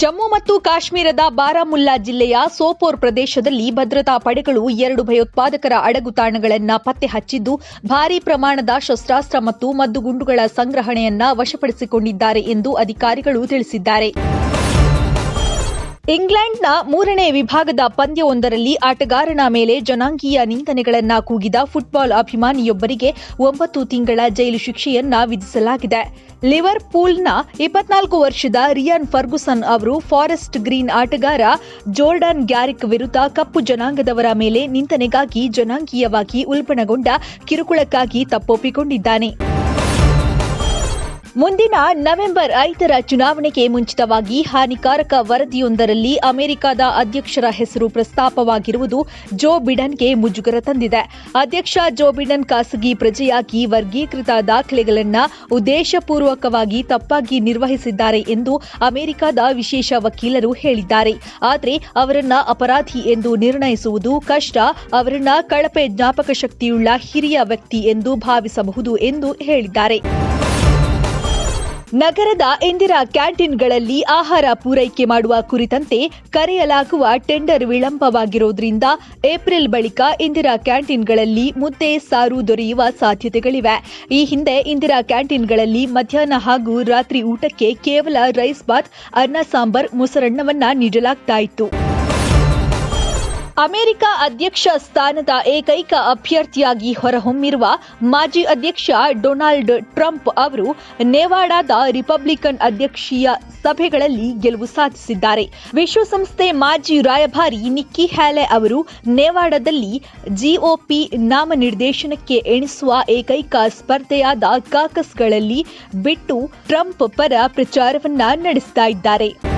ಜಮ್ಮು ಮತ್ತು ಕಾಶ್ಮೀರದ ಬಾರಾಮುಲ್ಲಾ ಜಿಲ್ಲೆಯ ಸೋಪೋರ್ ಪ್ರದೇಶದಲ್ಲಿ ಭದ್ರತಾ ಪಡೆಗಳು ಎರಡು ಭಯೋತ್ಪಾದಕರ ಅಡಗುತಾಣಗಳನ್ನು ಪತ್ತೆ ಹಚ್ಚಿದ್ದು, ಭಾರೀ ಪ್ರಮಾಣದ ಶಸ್ತ್ರಾಸ್ತ್ರ ಮತ್ತು ಮದ್ದುಗುಂಡುಗಳ ಸಂಗ್ರಹಣೆಯನ್ನ ವಶಪಡಿಸಿಕೊಂಡಿದ್ದಾರೆ ಎಂದು ಅಧಿಕಾರಿಗಳು ತಿಳಿಸಿದ್ದಾರೆ. ಇಂಗ್ಲೆಂಡ್ನ ಮೂರನೇ ವಿಭಾಗದ ಪಂದ್ಯವೊಂದರಲ್ಲಿ ಆಟಗಾರನ ಮೇಲೆ ಜನಾಂಗೀಯ ನಿಂದನೆಗಳನ್ನು ಕೂಗಿದ ಫುಟ್ಬಾಲ್ ಅಭಿಮಾನಿಯೊಬ್ಬರಿಗೆ ಒಂಬತ್ತು ತಿಂಗಳ ಜೈಲು ಶಿಕ್ಷೆಯನ್ನ ವಿಧಿಸಲಾಗಿದೆ. ಲಿವರ್ಪೂಲ್ನ ಇಪ್ಪತ್ನಾಲ್ಕು ವರ್ಷದ ರಿಯಾನ್ ಫರ್ಗುಸನ್ ಅವರು ಫಾರೆಸ್ಟ್ ಗ್ರೀನ್ ಆಟಗಾರ ಜೋರ್ಡನ್ ಗ್ಯಾರಿಕ್ ವಿರುದ್ಧ ಕಪ್ಪು ಜನಾಂಗದವರ ಮೇಲೆ ನಿಂದನೆಗಾಗಿ ಜನಾಂಗೀಯವಾಗಿ ಉಲ್ಬಣಗೊಂಡ ಕಿರುಕುಳಕ್ಕಾಗಿ ತಪ್ಪೊಪ್ಪಿಕೊಂಡಿದ್ದಾನೆ. ಮುಂದಿನ ನವೆಂಬರ್ ಐದರ ಚುನಾವಣೆಗೆ ಮುಂಚಿತವಾಗಿ ಹಾನಿಕಾರಕ ವರದಿಯೊಂದರಲ್ಲಿ ಅಮೆರಿಕದ ಅಧ್ಯಕ್ಷರ ಹೆಸರು ಪ್ರಸ್ತಾಪವಾಗಿರುವುದು ಜೋ ಬಿಡನ್ಗೆ ಮುಜುಗರ ತಂದಿದೆ. ಅಧ್ಯಕ್ಷ ಜೋ ಬಿಡನ್ ಖಾಸಗಿ ಪ್ರಜೆಯಾಗಿ ವರ್ಗೀಕೃತ ದಾಖಲೆಗಳನ್ನು ಉದ್ದೇಶಪೂರ್ವಕವಾಗಿ ತಪ್ಪಾಗಿ ನಿರ್ವಹಿಸಿದ್ದಾರೆ ಎಂದು ಅಮೆರಿಕದ ವಿಶೇಷ ವಕೀಲರು ಹೇಳಿದ್ದಾರೆ. ಆದರೆ ಅವರನ್ನ ಅಪರಾಧಿ ಎಂದು ನಿರ್ಣಯಿಸುವುದು ಕಷ್ಟ. ಅವರನ್ನ ಕಳಪೆ ಜ್ಞಾಪಕ ಶಕ್ತಿಯುಳ್ಳ ಹಿರಿಯ ವ್ಯಕ್ತಿ ಎಂದು ಭಾವಿಸಬಹುದು ಎಂದು ಹೇಳಿದ್ದಾರೆ. ನಗರದ ಇಂದಿರಾ ಕ್ಯಾಂಟೀನ್ಗಳಲ್ಲಿ ಆಹಾರ ಪೂರೈಕೆ ಮಾಡುವ ಕುರಿತಂತೆ ಕರೆಯಲಾಗುವ ಟೆಂಡರ್ ವಿಳಂಬವಾಗಿರುವುದರಿಂದ ಏಪ್ರಿಲ್ ಬಳಿಕ ಇಂದಿರಾ ಕ್ಯಾಂಟೀನ್ಗಳಲ್ಲಿ ಮುದ್ದೆ ಸಾರು ದೊರೆಯುವ ಸಾಧ್ಯತೆಗಳಿವೆ. ಈ ಹಿಂದೆ ಇಂದಿರಾ ಕ್ಯಾಂಟೀನ್ಗಳಲ್ಲಿ ಮಧ್ಯಾಹ್ನ ಹಾಗೂ ರಾತ್ರಿ ಊಟಕ್ಕೆ ಕೇವಲ ರೈಸ್ ಬಾತ್, ಅನ್ನ ಸಾಂಬಾರ್ ಮೊಸರನ್ನವನ್ನ ನೀಡಲಾಗ್ತಾ ಇತ್ತು. ಅಮೆರಿಕ ಅಧ್ಯಕ್ಷ ಸ್ಥಾನದ ಏಕೈಕ ಅಭ್ಯರ್ಥಿಯಾಗಿ ಹೊರಹೊಮ್ಮಿರುವ ಮಾಜಿ ಅಧ್ಯಕ್ಷ ಡೊನಾಲ್ಡ್ ಟ್ರಂಪ್ ಅವರು ನೆವಾಡಾದ ರಿಪಬ್ಲಿಕನ್ ಅಧ್ಯಕ್ಷೀಯ ಸಭೆಗಳಲ್ಲಿ ಗೆಲುವು ಸಾಧಿಸಿದ್ದಾರೆ. ವಿಶ್ವಸಂಸ್ಥೆ ಮಾಜಿ ರಾಯಭಾರಿ ನಿಕ್ಕಿ ಹ್ಯಾಲೆ ಅವರು ನೆವಾಡಾದಲ್ಲಿ ಜಿಒಪಿ ನಾಮನಿರ್ದೇಶನಕ್ಕೆ ಎಣಿಸುವ ಏಕೈಕ ಸ್ಪರ್ಧೆಯಾದ ಕಾಕಸ್ಗಳಲ್ಲಿ ಬಿಟ್ಟು ಟ್ರಂಪ್ ಪರ ಪ್ರಚಾರವನ್ನ ನಡೆಸ್ತಾ ಇದ್ದಾರೆ.